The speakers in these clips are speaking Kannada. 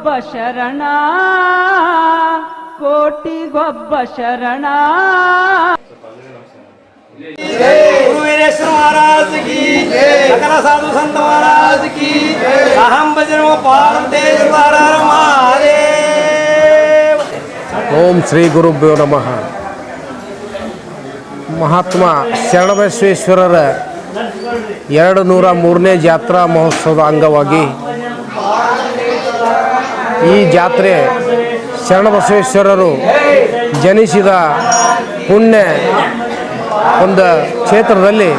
ಕೋಟಿಗೊಬ್ಬ ಶರಣ ಕೋಟಿಗೊಬ್ಬ ಶರಣ. ಗುರುವೀರೇಶ್ವರ ಮಹಾರಾಜ್ ಕಿ ಸಕಲ ಸಾಧು ಸಂತ ಮಹಾರಾಜ್ ಕಿ ಅಹಂ ಭಜನ ಪಾರ್ವತೇಶ್ವರ ಓಂ ಶ್ರೀ ಗುರುಭ್ಯೋ ನಮಃ. ಮಹಾತ್ಮ ಶರಣಬಸವೇಶ್ವರರ ಎರಡು ನೂರ ಮೂರನೇ ಜಾತ್ರಾ ಮಹೋತ್ಸವದ ಅಂಗವಾಗಿ ಈ ಜಾತ್ರೆ ಶರಣಬಸವೇಶ್ವರರು ಜನಿಸಿದ ಪುಣ್ಯ ಒಂದು ಕ್ಷೇತ್ರದಲ್ಲಿ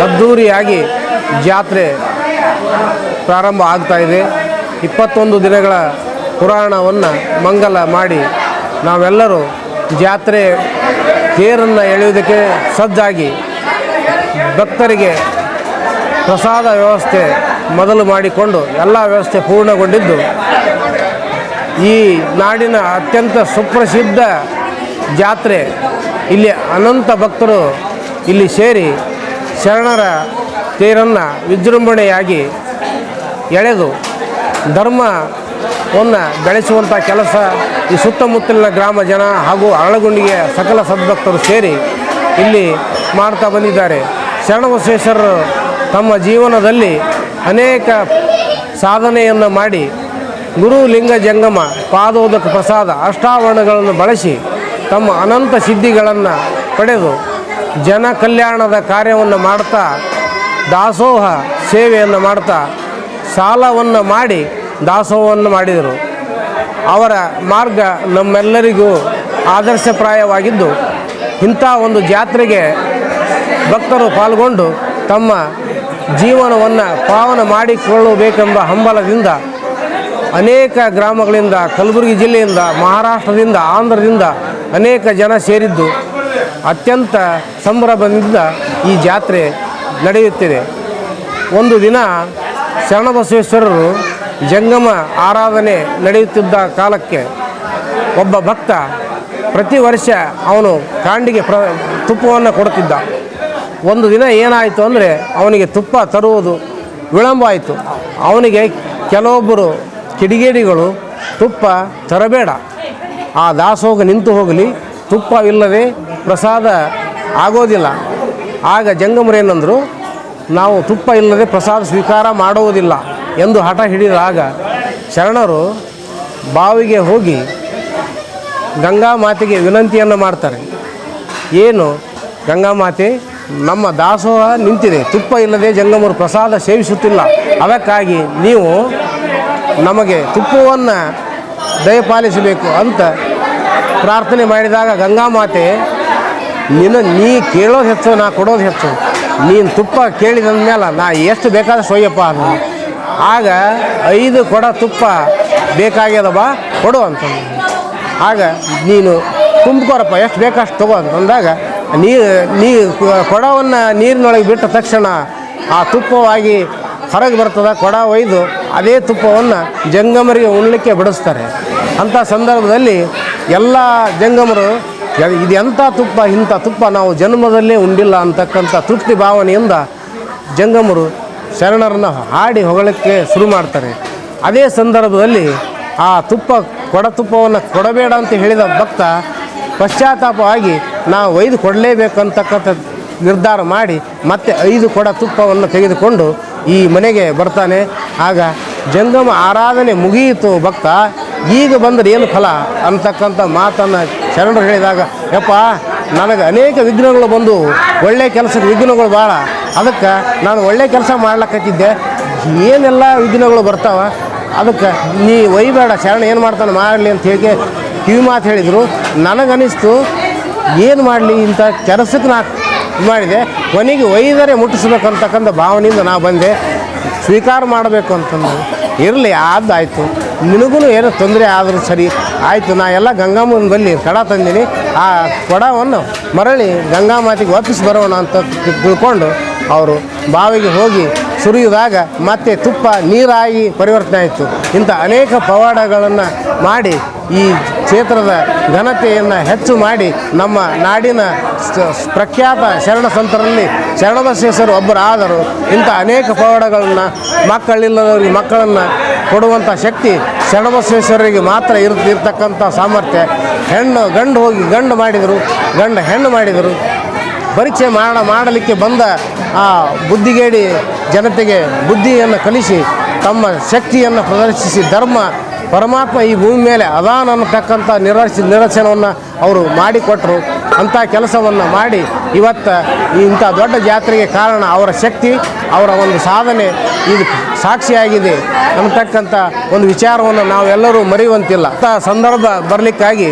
ಅದ್ಧೂರಿಯಾಗಿ ಜಾತ್ರೆ ಪ್ರಾರಂಭ ಆಗ್ತಾ ಇದೆ. ಇಪ್ಪತ್ತೊಂದು ದಿನಗಳ ಪುರಾಣವನ್ನು ಮಂಗಲ ಮಾಡಿ ನಾವೆಲ್ಲರೂ ಜಾತ್ರೆ ತೇರನ್ನು ಎಳೆಯುವುದಕ್ಕೆ ಸಜ್ಜಾಗಿ ಭಕ್ತರಿಗೆ ಪ್ರಸಾದ ವ್ಯವಸ್ಥೆ ಮೊದಲು ಮಾಡಿಕೊಂಡು ಎಲ್ಲ ವ್ಯವಸ್ಥೆ ಪೂರ್ಣಗೊಂಡಿದ್ದು ಈ ನಾಡಿನ ಅತ್ಯಂತ ಸುಪ್ರಸಿದ್ಧ ಜಾತ್ರೆ, ಇಲ್ಲಿ ಅನಂತ ಭಕ್ತರು ಇಲ್ಲಿ ಸೇರಿ ಶರಣರ ತೇರನ್ನು ವಿಜೃಂಭಣೆಯಾಗಿ ಎಳೆದು ಧರ್ಮವನ್ನು ಬೆಳೆಸುವಂಥ ಕೆಲಸ ಈ ಸುತ್ತಮುತ್ತಲಿನ ಗ್ರಾಮ ಜನ ಹಾಗೂ ಅರಳಗುಂಡಿಗೆ ಸಕಲ ಸದ್ಭಕ್ತರು ಸೇರಿ ಇಲ್ಲಿ ಮಾಡ್ತಾ ಬಂದಿದ್ದಾರೆ. ಶರಣಬಸವೇಶ್ವರರು ತಮ್ಮ ಜೀವನದಲ್ಲಿ ಅನೇಕ ಸಾಧನೆಯನ್ನು ಮಾಡಿ ಗುರು ಲಿಂಗ ಜಂಗಮ, ಪಾದೋದಕ ಪ್ರಸಾದ, ಅಷ್ಟಾವರಣಗಳನ್ನು ಬಳಸಿ ತಮ್ಮ ಅನಂತ ಸಿದ್ಧಿಗಳನ್ನು ಪಡೆದು ಜನ ಕಲ್ಯಾಣದ ಕಾರ್ಯವನ್ನು ಮಾಡ್ತಾ, ದಾಸೋಹ ಸೇವೆಯನ್ನು ಮಾಡ್ತಾ, ಸಾಲವನ್ನು ಮಾಡಿ ದಾಸೋಹವನ್ನು ಮಾಡಿದರು. ಅವರ ಮಾರ್ಗ ನಮ್ಮೆಲ್ಲರಿಗೂ ಆದರ್ಶಪ್ರಾಯವಾಗಿದ್ದು, ಇಂಥ ಒಂದು ಜಾತ್ರೆಗೆ ಭಕ್ತರು ಪಾಲ್ಗೊಂಡು ತಮ್ಮ ಜೀವನವನ್ನು ಪಾವನ ಮಾಡಿಕೊಳ್ಳಬೇಕೆಂಬ ಹಂಬಲದಿಂದ ಅನೇಕ ಗ್ರಾಮಗಳಿಂದ, ಕಲಬುರಗಿ ಜಿಲ್ಲೆಯಿಂದ, ಮಹಾರಾಷ್ಟ್ರದಿಂದ, ಆಂಧ್ರದಿಂದ ಅನೇಕ ಜನ ಸೇರಿದ್ದು ಅತ್ಯಂತ ಸಂಭ್ರಮದಿಂದ ಈ ಜಾತ್ರೆ ನಡೆಯುತ್ತಿದೆ. ಒಂದು ದಿನ ಶರಣಬಸವೇಶ್ವರರು ಜಂಗಮ ಆರಾಧನೆ ನಡೆಯುತ್ತಿದ್ದ ಕಾಲಕ್ಕೆ ಒಬ್ಬ ಭಕ್ತ ಪ್ರತಿ ವರ್ಷ ಅವನು ಕಾಂಡಿಗೆ ಪ್ರ, ತುಪ್ಪವನ್ನು ಕೊಡುತ್ತಿದ್ದ. ಒಂದು ದಿನ ಏನಾಯಿತು ಅಂದರೆ ಅವನಿಗೆ ತುಪ್ಪ ತರುವುದು ವಿಳಂಬ ಆಯಿತು ಅವನಿಗೆ ಕೆಲವೊಬ್ಬರು ಕಿಡಿಗೇಡಿಗಳು, ತುಪ್ಪ ತರಬೇಡ. ಆ ದಾಸೋಗ ನಿಂತು ಹೋಗಲಿ, ತುಪ್ಪವಿಲ್ಲದೆ ಪ್ರಸಾದ ಆಗೋದಿಲ್ಲ. ಆಗ ಜಂಗಮರೇನಂದರು ನಾವು ತುಪ್ಪ ಇಲ್ಲದೆ ಪ್ರಸಾದ ಸ್ವೀಕಾರ ಮಾಡುವುದಿಲ್ಲ ಎಂದು ಹಠ ಹಿಡಿದಾಗ ಶರಣರು ಬಾವಿಗೆ ಹೋಗಿ ಗಂಗಾ ಮಾತೆಗೆ ವಿನಂತಿಯನ್ನು ಮಾಡ್ತಾರೆ. ಏನು? ಗಂಗಾ ಮಾತೆ, ನಮ್ಮ ದಾಸೋಹ ನಿಂತಿದೆ. ತುಪ್ಪ ಇಲ್ಲದೆ ಜಂಗಮರು ಪ್ರಸಾದ ಸೇವಿಸುತ್ತಿಲ್ಲ. ಅದಕ್ಕಾಗಿ ನೀವು ನಮಗೆ ತುಪ್ಪವನ್ನು ದಯಪಾಲಿಸಬೇಕು ಅಂತ ಪ್ರಾರ್ಥನೆ ಮಾಡಿದಾಗ, ಗಂಗಾ ಮಾತೆ, ನಿನ್ನ ನೀ ಕೇಳೋದು ಹೆಚ್ಚು, ನಾ ಕೊಡೋದು ಹೆಚ್ಚು. ನೀನು ತುಪ್ಪ ಕೇಳಿದ ಮೇಲೆ ನಾ ಎಷ್ಟು ಬೇಕಾದ್ರೆ ಸೊಯ್ಯಪ್ಪ ಅದು ಆಗ ಐದು ಕೊಡ ತುಪ್ಪ ಬೇಕಾಗ್ಯದ ಬಾ ಕೊಡು ಅಂತ ಆಗ ನೀನು ತುಂಬಿಕೊರಪ್ಪ ಎಷ್ಟು ಬೇಕಷ್ಟು ತಗೋ ಅಂತಂದಾಗ ನೀರು ನೀ ಕೊಡವನ್ನು ನೀರಿನೊಳಗೆ ಬಿಟ್ಟ ತಕ್ಷಣ ಆ ತುಪ್ಪವಾಗಿ ಹೊರಗೆ ಬರ್ತದೆ, ಕೊಡ ಒಯ್ದು ಅದೇ ತುಪ್ಪವನ್ನು ಜಂಗಮರಿಗೆ ಉಣ್ಲಿಕ್ಕೆ ಬಿಡಿಸ್ತಾರೆ. ಅಂಥ ಸಂದರ್ಭದಲ್ಲಿ ಎಲ್ಲ ಜಂಗಮರು ಇದು ಎಂಥ ತುಪ್ಪ, ಇಂಥ ತುಪ್ಪ ನಾವು ಜನ್ಮದಲ್ಲೇ ಉಂಡಿಲ್ಲ ಅಂತಕ್ಕಂಥ ತೃಪ್ತಿ ಭಾವನೆಯಿಂದ ಜಂಗಮರು ಶರಣರನ್ನು ಹಾಡಿ ಹೊಗಳಕ್ಕೆ ಶುರು ಮಾಡ್ತಾರೆ. ಅದೇ ಸಂದರ್ಭದಲ್ಲಿ ಆ ತುಪ್ಪ, ಕೊಡ ತುಪ್ಪವನ್ನು ಕೊಡಬೇಡ ಅಂತ ಹೇಳಿದ ಭಕ್ತ ಪಶ್ಚಾತ್ತಾಪವಾಗಿ ನಾವು ಒಯ್ದು ಕೊಡಲೇಬೇಕಂತಕ್ಕಂಥ ನಿರ್ಧಾರ ಮಾಡಿ ಮತ್ತೆ ಐದು ಕೊಡ ತುಪ್ಪವನ್ನು ತೆಗೆದುಕೊಂಡು ಈ ಮನೆಗೆ ಬರ್ತಾನೆ. ಆಗ ಜಂಗಮ ಆರಾಧನೆ ಮುಗಿಯಿತು ಭಕ್ತ, ಈಗ ಬಂದರೆ ಏನು ಫಲ? ಅಂತಕ್ಕಂಥ ಮಾತನ್ನು ಶರಣರು ಹೇಳಿದಾಗ, ಯಪ್ಪ, ನನಗೆ ಅನೇಕ ವಿಘ್ನಗಳು ಬಂದು ಒಳ್ಳೆಯ ಕೆಲಸದ ವಿಘ್ನಗಳು ಭಾಳ ಅದಕ್ಕೆ ನಾನು ಒಳ್ಳೆಯ ಕೆಲಸ ಮಾಡ್ಲಕ್ಕತ್ತಿದ್ದೆ ಏನೆಲ್ಲ ವಿಘ್ನಗಳು ಬರ್ತಾವೆ? ಅದಕ್ಕೆ ನೀ ಒಯ್ಬೇಡ, ಶರಣ ಏನು ಮಾಡ್ತಾನೆ? ಮಾಡಲಿ ಅಂತ ಹೇಳಿ ಕಿವಿ ಮಾತು ಹೇಳಿದರು. ನನಗನಿಸ್ತು, ಏನು ಮಾಡಲಿ ಇಂಥ ಕೆಲಸಕ್ಕೆ ನಾ ಮಾಡಿದೆ. ಕೊನೆಗೆ ಒಯ್ದರೆ ಮುಟ್ಟಿಸ್ಬೇಕಂತಕ್ಕಂಥ ಭಾವನೆಯಿಂದ ನಾ ಬಂದೆ. ಸ್ವೀಕಾರ ಮಾಡಬೇಕು ಅಂತಂದು. ಇರಲಿ, ಆದ್ದಾಯಿತು. ನಿನಗೂ ಏನೋ ತೊಂದರೆ ಆದರೂ ಸರಿ. ಆಯಿತು, ನಾ ಎಲ್ಲ ಗಂಗಾಮನ ಬಲ್ಲಿ ಕಡ ತಂದೀನಿ. ಆ ಕೊಡವನ್ನು ಮರಳಿ ಗಂಗಾ ಮಾತಿಗೆ ವಾಪಸ್ ಬರೋಣ ಅಂತ ತಿಳ್ಕೊಂಡು ಅವರು ಬಾವಿಗೆ ಹೋಗಿ ಸುರಿಯುವಾಗ ಮತ್ತೆ ತುಪ್ಪ, ನೀರಾಗಿ ಪರಿವರ್ತನೆ ಆಯಿತು. ಇಂಥ ಅನೇಕ ಪವಾಡಗಳನ್ನು ಮಾಡಿ ಈ ಕ್ಷೇತ್ರದ ಘನತೆಯನ್ನು ಹೆಚ್ಚು ಮಾಡಿ ನಮ್ಮ ನಾಡಿನ ಪ್ರಖ್ಯಾತ ಶರಣ ಸಂತರಲ್ಲಿ ಶರಣಬಸವೇಶ್ವರ ಒಬ್ಬರಾದರು ಇಂಥ ಅನೇಕ ಪವಾಡಗಳನ್ನು ಮಕ್ಕಳಿಲ್ಲದವರಿಗೆ ಮಕ್ಕಳನ್ನು ಕೊಡುವಂಥ ಶಕ್ತಿ ಶರಣಬಸವೇಶ್ವರರಿಗೆ ಮಾತ್ರ ಇರ್, ಇರ್ತಕ್ಕಂಥ ಸಾಮರ್ಥ್ಯ. ಹೆಣ್ಣು, ಗಂಡು ಹೋಗಿ ಗಂಡು ಮಾಡಿದರು, ಗಂಡು ಹೆಣ್ಣು ಮಾಡಿದರು. ಪರೀಕ್ಷೆ ಮಾಡ, ಮಾಡಲಿಕ್ಕೆ ಬಂದ ಆ ಬುದ್ಧಿಗೇಡಿ ಜನತೆಗೆ ಬುದ್ಧಿಯನ್ನು ಕಲಿಸಿ ತಮ್ಮ ಶಕ್ತಿಯನ್ನು ಪ್ರದರ್ಶಿಸಿ ಧರ್ಮ ಪರಮಾತ್ಮ ಈ ಭೂಮಿ ಮೇಲೆ ಅದಾನ ಅನ್ನತಕ್ಕಂಥ ನಿರಸ ನಿರಸನವನ್ನು ಅವರು ಮಾಡಿಕೊಟ್ಟರು ಅಂಥ ಕೆಲಸವನ್ನು ಮಾಡಿ ಇವತ್ತು ಇಂಥ ದೊಡ್ಡ ಜಾತ್ರೆಗೆ ಕಾರಣ ಅವರ ಶಕ್ತಿ, ಅವರ ಒಂದು ಸಾಧನೆ ಇದು ಸಾಕ್ಷಿಯಾಗಿದೆ ಅನ್ನತಕ್ಕಂಥ ಒಂದು ವಿಚಾರವನ್ನು ನಾವೆಲ್ಲರೂ ಮರೆಯುವಂತಿಲ್ಲ. ಅಂಥ ಸಂದರ್ಭ ಬರಲಿಕ್ಕಾಗಿ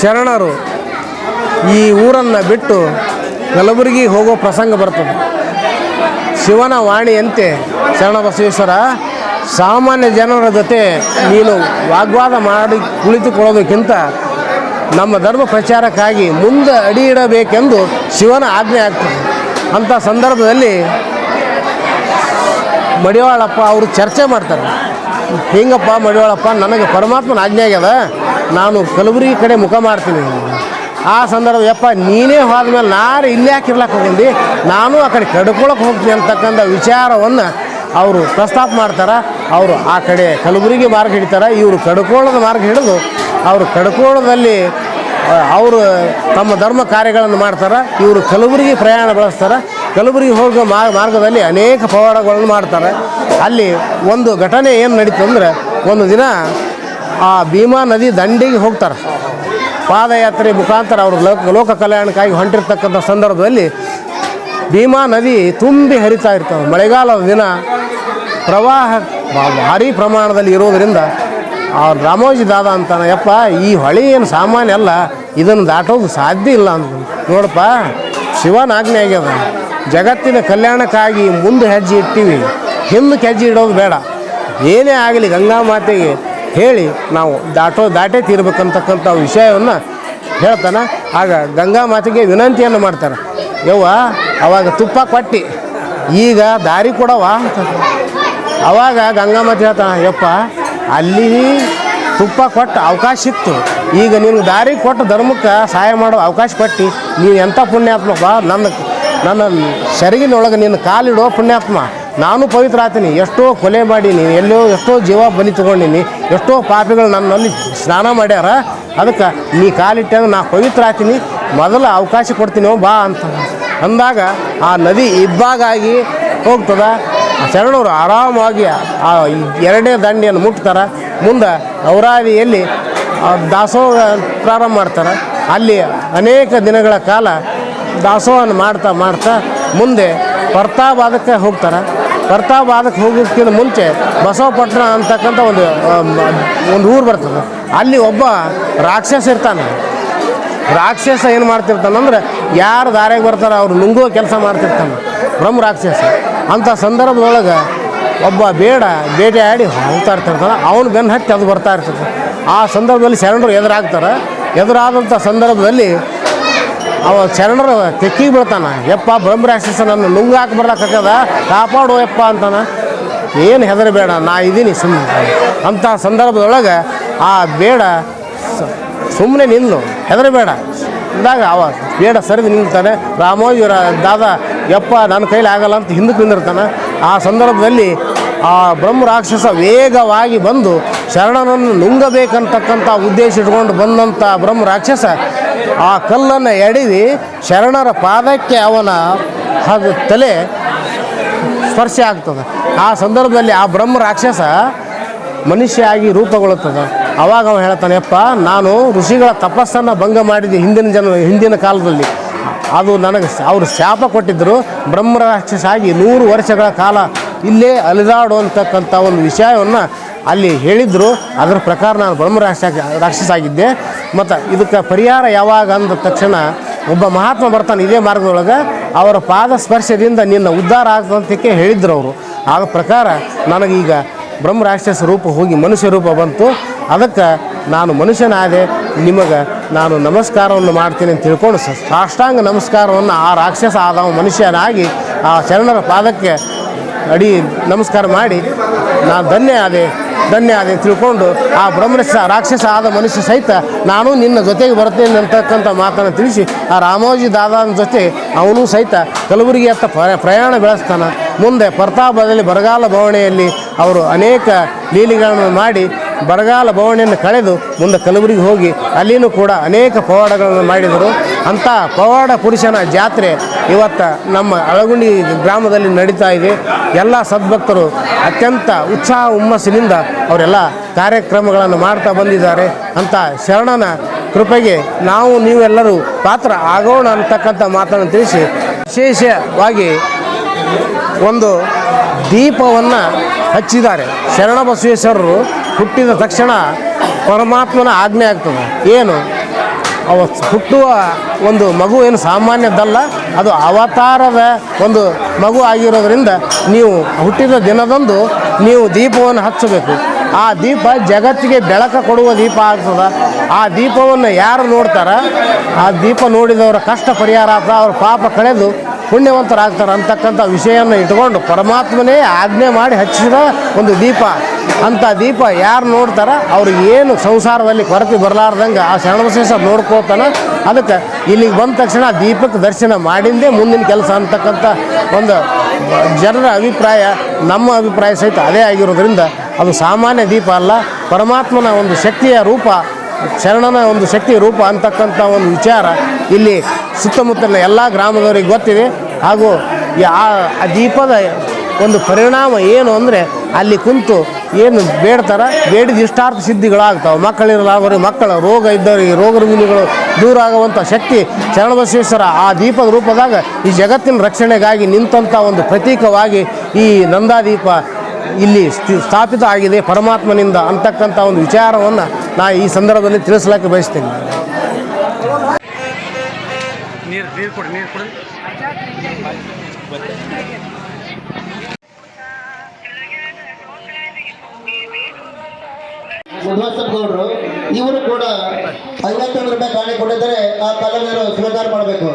ಶರಣರು ಈ ಊರನ್ನು ಬಿಟ್ಟು ಕಲಬುರಗಿ ಹೋಗೋ ಪ್ರಸಂಗ ಬರ್ತದೆ. ಶಿವನ ವಾಣಿಯಂತೆ ಶರಣಬಸವೇಶ್ವರ ಸಾಮಾನ್ಯ ಜನರ ಜೊತೆ ನೀನು ವಾಗ್ವಾದ ಮಾಡಿ ಕುಳಿತುಕೊಳ್ಳೋದಕ್ಕಿಂತ ನಮ್ಮ ಧರ್ಮ ಪ್ರಚಾರಕ್ಕಾಗಿ ಮುಂದೆ ಅಡಿ ಇಡಬೇಕೆಂದು ಶಿವನ ಆಜ್ಞೆ ಆಗ್ತದೆ. ಅಂಥ ಸಂದರ್ಭದಲ್ಲಿ ಮಡಿವಾಳಪ್ಪ ಅವರು ಚರ್ಚೆ ಮಾಡ್ತಾರೆ. ಹಿಂಗಪ್ಪ ಮಡಿವಾಳಪ್ಪ, ನನಗೆ ಪರಮಾತ್ಮನ ಆಜ್ಞೆ ಆಗ್ಯದ. ನಾನು ಕಲಬುರಗಿ ಕಡೆ ಮುಖ ಮಾಡ್ತೀನಿ. ಆ ಸಂದರ್ಭ, ಯಪ್ಪ, ನೀನೇ ಹೋದ್ಮೇಲೆ ನಾನು ಇಲ್ಲೇ ಹಾಕಿರ್ಲಕ್ಕೆ ಹೋಗಿ ನಾನು ಆ ಕಡೆ ಕಡ್ಕೊಳಕ್ಕೆ ಹೋಗ್ತೀನಿ ಅಂತಕ್ಕಂಥ ವಿಚಾರವನ್ನು ಅವರು ಪ್ರಸ್ತಾಪ ಮಾಡ್ತಾರೆ, ಅವರು ಆ ಕಡೆ ಕಲಬುರಗಿ ಮಾರ್ಗ ಹಿಡಿತಾರೆ, ಇವರು ಕಡಕೋಳದ ಮಾರ್ಗ ಹಿಡಿದು ಅವರು ಕಡ್ಕೋಳದಲ್ಲಿ ಅವರು ತಮ್ಮ ಧರ್ಮ ಕಾರ್ಯಗಳನ್ನು ಮಾಡ್ತಾರೆ, ಇವರು ಕಲಬುರಗಿ ಪ್ರಯಾಣ ಬೆಳೆಸ್ತಾರೆ, ಕಲಬುರಗಿ ಹೋಗೋ ಮಾರ್ಗದಲ್ಲಿ ಅನೇಕ ಪವಾಡಗಳನ್ನು ಮಾಡ್ತಾರೆ. ಅಲ್ಲಿ ಒಂದು ಘಟನೆ ಏನು ನಡೀತು ಅಂದರೆ, ಒಂದು ದಿನ ಆ ಭೀಮಾ ನದಿ ದಂಡಿಗೆ ಹೋಗ್ತಾರೆ. ಪಾದಯಾತ್ರೆ ಮುಖಾಂತರ ಅವರು ಲೋಕ ಲೋಕ ಕಲ್ಯಾಣಕ್ಕಾಗಿ ಹೊಂಟಿರ್ತಕ್ಕಂಥ ಸಂದರ್ಭದಲ್ಲಿ ಭೀಮಾ ನದಿ ತುಂಬಿ ಹರಿತಾ ಇರ್ತವೆ ಮಳೆಗಾಲದ ದಿನ ಪ್ರವಾಹ ಭಾರಿ ಪ್ರಮಾಣದಲ್ಲಿ ಇರೋದರಿಂದ ಆ ರಾಮೋಜಿ ದಾದ ಅಂತಾನೆ, ಯಪ್ಪ, ಈ ಹೊಳೆ ಏನು ಸಾಮಾನ್ಯ ಅಲ್ಲ, ಇದನ್ನು ದಾಟೋದು ಸಾಧ್ಯ ಇಲ್ಲ ಅಂತ ನೋಡಪ್ಪ, ಶಿವನ ಆಜ್ಞೆ ಆಗ್ಯದ, ಜಗತ್ತಿನ ಕಲ್ಯಾಣಕ್ಕಾಗಿ ಮುಂದೆ ಹೆಜ್ಜೆ ಇಟ್ಟಿವಿ ಹಿಂದಕ್ಕೆ ಹೆಜ್ಜೆ ಇಡೋದು ಬೇಡ. ಏನೇ ಆಗಲಿ ಗಂಗಾ ಮಾತೆಗೆ ಹೇಳಿ ನಾವು ದಾಟೋ, ದಾಟೇ ತೀರ್ಬೇಕಂತಕ್ಕಂಥ ವಿಷಯವನ್ನು ಹೇಳ್ತಾನೆ. ಆಗ ಗಂಗಾ ಮಾತೆಗೆ ವಿನಂತಿಯನ್ನು ಮಾಡ್ತಾರೆ, ಯವ್ವ, ಅವಾಗ ತುಪ್ಪ ಕೊಟ್ಟಿ, ಈಗ ದಾರಿ ಕೊಡವ ಅಂತ. ಅವಾಗ ಗಂಗಾಮತಿ ಹೇಳ್ತಾನೆ, ಯಪ್ಪ, ಅಲ್ಲಿ ತುಪ್ಪ ಕೊಟ್ಟು ಅವಕಾಶ ಇತ್ತು. ಈಗ ನಿನ್ಗೆ ದಾರಿ ಕೊಟ್ಟು ಧರ್ಮಕ್ಕೆ ಸಹಾಯ ಮಾಡೋ ಅವಕಾಶ ಕೊಟ್ಟು. ನೀವು ಎಂಥ ಪುಣ್ಯಾತ್ಮಪ್ಪ ನನ್ನ ನನ್ನ ಸೆರಗಿನೊಳಗೆ ನಿನ್ನ ಕಾಲಿಡೋ ಪುಣ್ಯಾತ್ಮ. ನಾನು ಪವಿತ್ರ ಆತೀನಿ ಎಷ್ಟೋ ಕೊಲೆ ಮಾಡೀನಿ, ಎಲ್ಲೋ ಎಷ್ಟೋ ಜೀವ ಬಲಿ ತೊಗೊಂಡಿನಿ, ಎಷ್ಟೋ ಪಾಪಿಗಳು ನನ್ನಲ್ಲಿ ಸ್ನಾನ ಮಾಡ್ಯಾರ. ಅದಕ್ಕೆ ನೀ ಕಾಲಿಟ್ಟಾಗ ನಾ ಪವಿತ್ರ ಆತೀನಿ ಮೊದಲು ಅವಕಾಶ ಕೊಡ್ತೀನಿ ಬಾ ಅಂತ ಅಂದಾಗ ಆ ನದಿ ಇಬ್ಬಾಗಾಗಿ ಹೋಗ್ತದ. ಶರಣರು ಆರಾಮಾಗಿ ಆ ಎರಡನೇ ದಂಡೆಯನ್ನು ಮುಟ್ತಾರೆ. ಮುಂದೆ ಔರಾವಿಯಲ್ಲಿ ದಾಸೋಹ ಪ್ರಾರಂಭ ಮಾಡ್ತಾರೆ. ಅಲ್ಲಿ ಅನೇಕ ದಿನಗಳ ಕಾಲ ದಾಸೋಹನ ಮಾಡ್ತಾ ಮಾಡ್ತಾ ಮುಂದೆ ಪರ್ತಾಬಾದಕ್ಕೆ ಹೋಗ್ತಾರೆ. ಪರ್ತಾಬಾದಕ್ಕೆ ಹೋಗೋಕ್ಕಿಂತ ಮುಂಚೆ ಬಸವಪಟ್ಟಣ ಅಂತಕ್ಕಂಥ ಒಂದು ಒಂದು ಊರು ಬರ್ತದೆ. ಅಲ್ಲಿ ಒಬ್ಬ ರಾಕ್ಷಸ ಇರ್ತಾನೆ. ರಾಕ್ಷಸ ಏನು ಮಾಡ್ತಿರ್ತಾನಂದ್ರೆ ಯಾರು ದಾರಿಗೆ ಬರ್ತಾರೋ ಅವ್ರು ನುಂಗುವ ಕೆಲಸ ಮಾಡ್ತಿರ್ತಾನೆ. ಬ್ರಹ್ಮ ರಾಕ್ಷಸ. ಅಂಥ ಸಂದರ್ಭದೊಳಗೆ ಒಬ್ಬ ಬೇಡ ಬೇಟೆಯಾಡಿ ಹೋಗ್ತಾ ಇರ್ತಿರ್ತಾನೆ ಅವನು ಬೆನ್ನು ಹತ್ತಿ ಅದು ಬರ್ತಾ ಇರ್ತದೆ. ಆ ಸಂದರ್ಭದಲ್ಲಿ ಶರಣರು ಎದುರಾಗ್ತಾರೆ. ಎದುರಾದಂಥ ಸಂದರ್ಭದಲ್ಲಿ ಅವ ಶರಣರು ತೆಕ್ಕಿ ಬೀಳ್ತಾನೆ. ಯಪ್ಪ ಬ್ರಹ್ಮ ರಾಕ್ಷಸ ನನ್ನ ನುಂಗಾಕ ಬರ್ಲಾಕದ ಕಾಪಾಡು ಯಪ್ಪ ಅಂತಾನ. ಏನು ಹೆದರಬೇಡ, ನಾ ಇದ್ದೀನಿ ಸುಮ್ಮನೆ ಅಂಥ ಸಂದರ್ಭದೊಳಗೆ ಆ ಬೇಡ ಸುಮ್ಮನೆ ನಿಲ್ಲು. ಹೆದರಬೇಡ. ಅಂದಾಗ ಅವ ಬೇಡ ಸರಿದು ನಿಲ್ತಾನೆ. ರಾಮೋಜಿ ದಾದ ಯಪ್ಪ, ನನ್ನ ಕೈಲಿ ಆಗಲ್ಲ ಅಂತ ಹಿಂದಕ್ಕೆ ನಿಂದಿರ್ತಾನೆ. ಆ ಸಂದರ್ಭದಲ್ಲಿ ಆ ಬ್ರಹ್ಮ ರಾಕ್ಷಸ ವೇಗವಾಗಿ ಬಂದು ಶರಣನನ್ನು ನುಂಗಬೇಕಂತಕ್ಕಂಥ ಉದ್ದೇಶ ಇಟ್ಕೊಂಡು ಬಂದಂಥ ಬ್ರಹ್ಮ ರಾಕ್ಷಸ ಆ ಕಲ್ಲನ್ನು ಎಡವಿ ಶರಣರ ಪಾದಕ್ಕೆ ಅವನ ಅದು ತಲೆ ಸ್ಪರ್ಶ ಆಗ್ತದೆ. ಆ ಸಂದರ್ಭದಲ್ಲಿ ಆ ಬ್ರಹ್ಮ ರಾಕ್ಷಸ ಮನುಷ್ಯ ಆಗಿ ರೂಪುಗೊಳ್ಳುತ್ತದೆ. ಅವಾಗ ಅವ ಹೇಳ್ತಾನೆ, ಯಪ್ಪ, ನಾನು ಋಷಿಗಳ ತಪಸ್ಸನ್ನು ಭಂಗ ಮಾಡಿದ್ದೆ ಹಿಂದಿನ ಜನ ಹಿಂದಿನ ಕಾಲದಲ್ಲಿ. ಅದು ನನಗೆ ಅವರು ಶಾಪ ಕೊಟ್ಟಿದ್ದರು ಬ್ರಹ್ಮ ರಾಕ್ಷಸ ಆಗಿ ನೂರು ವರ್ಷಗಳ ಕಾಲ ಇಲ್ಲೇ ಅಲಿದಾಡುವಂತಕ್ಕಂಥ ಒಂದು ವಿಷಯವನ್ನು ಅಲ್ಲಿ ಹೇಳಿದರು. ಅದರ ಪ್ರಕಾರ ನಾನು ಬ್ರಹ್ಮ ರಾಕ್ಷಸ ಆಗಿದ್ದೆ ಮತ್ತು ಇದಕ್ಕೆ ಪರಿಹಾರ ಯಾವಾಗ ಅಂದ ತಕ್ಷಣ ಒಬ್ಬ ಮಹಾತ್ಮ ಬರ್ತಾನೆ ಇದೇ ಮಾರ್ಗದೊಳಗೆ. ಅವರ ಪಾದ ಸ್ಪರ್ಶದಿಂದ ನಿನ್ನ ಉದ್ಧಾರ ಆಗದಂತಕ್ಕೆ ಹೇಳಿದ್ರು ಅವರು. ಆದ ಪ್ರಕಾರ ನನಗೀಗ ಬ್ರಹ್ಮ ರಾಕ್ಷಸ ರೂಪ ಹೋಗಿ ಮನುಷ್ಯ ರೂಪ ಬಂತು. ಅದಕ್ಕೆ ನಾನು ಮನುಷ್ಯನಾದೆ, ನಿಮಗೆ ನಾನು ನಮಸ್ಕಾರವನ್ನು ಮಾಡ್ತೀನಿ ಅಂತ ತಿಳ್ಕೊಂಡು ಸಾಷ್ಟಾಂಗ ನಮಸ್ಕಾರವನ್ನು ಆ ರಾಕ್ಷಸ ಆದ ಮನುಷ್ಯನಾಗಿ ಆ ಶರಣರ ಪಾದಕ್ಕೆ ಅಡಿ ನಮಸ್ಕಾರ ಮಾಡಿ, ನಾನು ಧನ್ಯ ಆದೆ ಧನ್ಯ ಆದೆ ತಿಳ್ಕೊಂಡು ಆ ಬ್ರಹ್ಮರಸ ರಾಕ್ಷಸ ಆದ ಮನುಷ್ಯ ಸಹಿತ ನಾನು ನಿನ್ನ ಜೊತೆಗೆ ಬರ್ತೇನೆ ಅಂತಕ್ಕಂಥ ಮಾತನ್ನು ತಿಳಿಸಿ, ಆ ರಾಮೋಜಿ ದಾದಾನ ಜೊತೆ ಅವನು ಸಹಿತ ಕಲಬುರಗಿ ಹತ್ತ ಪ್ರಯಾಣ ಬೆಳೆಸ್ತಾನೆ. ಮುಂದೆ ಪ್ರತಾಪದಲ್ಲಿ ಬರಗಾಲ ಬವಣೆಯಲ್ಲಿ ಅವರು ಅನೇಕ ಲೀಲಿಗಳನ್ನು ಮಾಡಿ ಬರಗಾಲ ಬವಣೆಯನ್ನು ಕಳೆದು ಮುಂದೆ ಕಲಬುರಗಿ ಹೋಗಿ ಅಲ್ಲಿನೂ ಕೂಡ ಅನೇಕ ಪವಾಡಗಳನ್ನು ಮಾಡಿದರು. ಅಂಥ ಪವಾಡ ಪುರುಷನ ಜಾತ್ರೆ ಇವತ್ತು ನಮ್ಮ ಅಳಗುಂಡಿ ಗ್ರಾಮದಲ್ಲಿ ನಡೀತಾ ಇದೆ. ಎಲ್ಲ ಸದ್ಭಕ್ತರು ಅತ್ಯಂತ ಉತ್ಸಾಹ ಹುಮ್ಮಸ್ಸಿನಿಂದ ಅವರೆಲ್ಲ ಕಾರ್ಯಕ್ರಮಗಳನ್ನು ಮಾಡ್ತಾ ಬಂದಿದ್ದಾರೆ. ಅಂತ ಶರಣನ ಕೃಪೆಗೆ ನಾವು ನೀವೆಲ್ಲರೂ ಪಾತ್ರ ಆಗೋಣ ಅಂತಕ್ಕಂಥ ಮಾತನ್ನು ತಿಳಿಸಿ, ವಿಶೇಷವಾಗಿ ಒಂದು ದೀಪವನ್ನು ಹಚ್ಚಿದ್ದಾರೆ. ಶರಣ ಬಸವೇಶ್ವರರು ಹುಟ್ಟಿದ ತಕ್ಷಣ ಪರಮಾತ್ಮನ ಆಜ್ಞೆ ಆಗ್ತದೆ. ಏನು? ಅವ ಹುಟ್ಟುವ ಒಂದು ಮಗು ಏನು ಸಾಮಾನ್ಯದಲ್ಲ ಅದು ಅವತಾರದ ಒಂದು ಮಗು ಆಗಿರೋದರಿಂದ ನೀವು ಹುಟ್ಟಿದ ದಿನದಂದು ನೀವು ದೀಪವನ್ನು ಹಚ್ಚಬೇಕು. ಆ ದೀಪ ಜಗತ್ತಿಗೆ ಬೆಳಕ ಕೊಡುವ ದೀಪ ಆಗ್ತದೆ. ಆ ದೀಪವನ್ನು ಯಾರು ನೋಡ್ತಾರ? ಆ ದೀಪ ನೋಡಿದವರ ಕಷ್ಟ ಪರಿಹಾರ ಆಗ್ತದೆ. ಅವ್ರ ಪಾಪ ಕಳೆದು ಪುಣ್ಯವಂತರಾಗ್ತಾರೆ ಅಂತಕ್ಕಂಥ ವಿಷಯವನ್ನು ಇಟ್ಕೊಂಡು ಪರಮಾತ್ಮನೇ ಆಜ್ಞೆ ಮಾಡಿ ಹಚ್ಚಿದ ಒಂದು ದೀಪ. ಅಂಥ ದೀಪ ಯಾರು ನೋಡ್ತಾರ? ಅವ್ರಿಗೆ ಏನು ಸಂಸಾರದಲ್ಲಿ ಕೊರತೆ ಬರಲಾರ್ದಂಗೆ ಆ ಶರಣಬಸವೇಶ್ವರ ನೋಡ್ಕೋತಾನ ಅದಕ್ಕೆ ಇಲ್ಲಿಗೆ ಬಂದ ತಕ್ಷಣ ದೀಪಕ್ಕೆ ದರ್ಶನ ಮಾಡಿಂದೇ ಮುಂದಿನ ಕೆಲಸ ಅಂತಕ್ಕಂಥ ಒಂದು ಜನರ ಅಭಿಪ್ರಾಯ, ನಮ್ಮ ಅಭಿಪ್ರಾಯ ಸಹಿತ ಅದೇ ಆಗಿರೋದ್ರಿಂದ ಅದು ಸಾಮಾನ್ಯ ದೀಪ ಅಲ್ಲ. ಪರಮಾತ್ಮನ ಒಂದು ಶಕ್ತಿಯ ರೂಪ ಶರಣನ ಒಂದು ಶಕ್ತಿ ರೂಪ ಅಂತಕ್ಕಂಥ ಒಂದು ವಿಚಾರ ಇಲ್ಲಿ ಸುತ್ತಮುತ್ತಲಿನ ಎಲ್ಲ ಗ್ರಾಮದವರಿಗೆ ಗೊತ್ತಿದೆ. ಹಾಗೂ ಆ ದೀಪದ ಒಂದು ಪರಿಣಾಮ ಏನು ಅಂದರೆ ಅಲ್ಲಿ ಕುಂತು ಏನು ಬೇಡ್ತಾರ, ಬೇಡಿದ ಇಷ್ಟಾರ್ಥ ಸಿದ್ಧಿಗಳಾಗ್ತಾವೆ. ಮಕ್ಕಳಿರಲಾದವರಿಗೆ ಮಕ್ಕಳ ರೋಗ ಇದ್ದವರಿಗೆ, ರೋಗ ರುಗಿನಿಗಳು ದೂರ ಆಗುವಂಥ ಶಕ್ತಿ ಶರಣಬಸವೇಶ್ವರ ಆ ದೀಪದ ರೂಪದಾಗ ಈ ಜಗತ್ತಿನ ರಕ್ಷಣೆಗಾಗಿ ನಿಂತಂಥ ಒಂದು ಪ್ರತೀಕವಾಗಿ ಈ ನಂದಾದೀಪ ಇಲ್ಲಿ ಸ್ಥಿ- ಸ್ಥಾಪಿತ ಆಗಿದೆ ಪರಮಾತ್ಮನಿಂದ ಅಂತಕ್ಕಂಥ ಒಂದು ವಿಚಾರವನ್ನು ನಾ ಈ ಸಂದರ್ಭದಲ್ಲಿ ತಿಳಿಸ್ಲಿಕ್ಕೆ ಬಯಸ್ತೇನೆ. ನೀರು ನೀರು ನೀರು ಕೊಡಿ. ಶ್ರೀನಿವಾಸಪ್ಪ ಗೌಡರು ಇವರು ಕೂಡ ಐವತ್ತೊಂದು ರೂಪಾಯಿ ಕಾಣಿ ಕೊಟ್ಟಿದ್ದಾರೆ ಆ ಕಲಾವಿದರು ಸ್ವೀಕಾರ ಮಾಡಬೇಕು.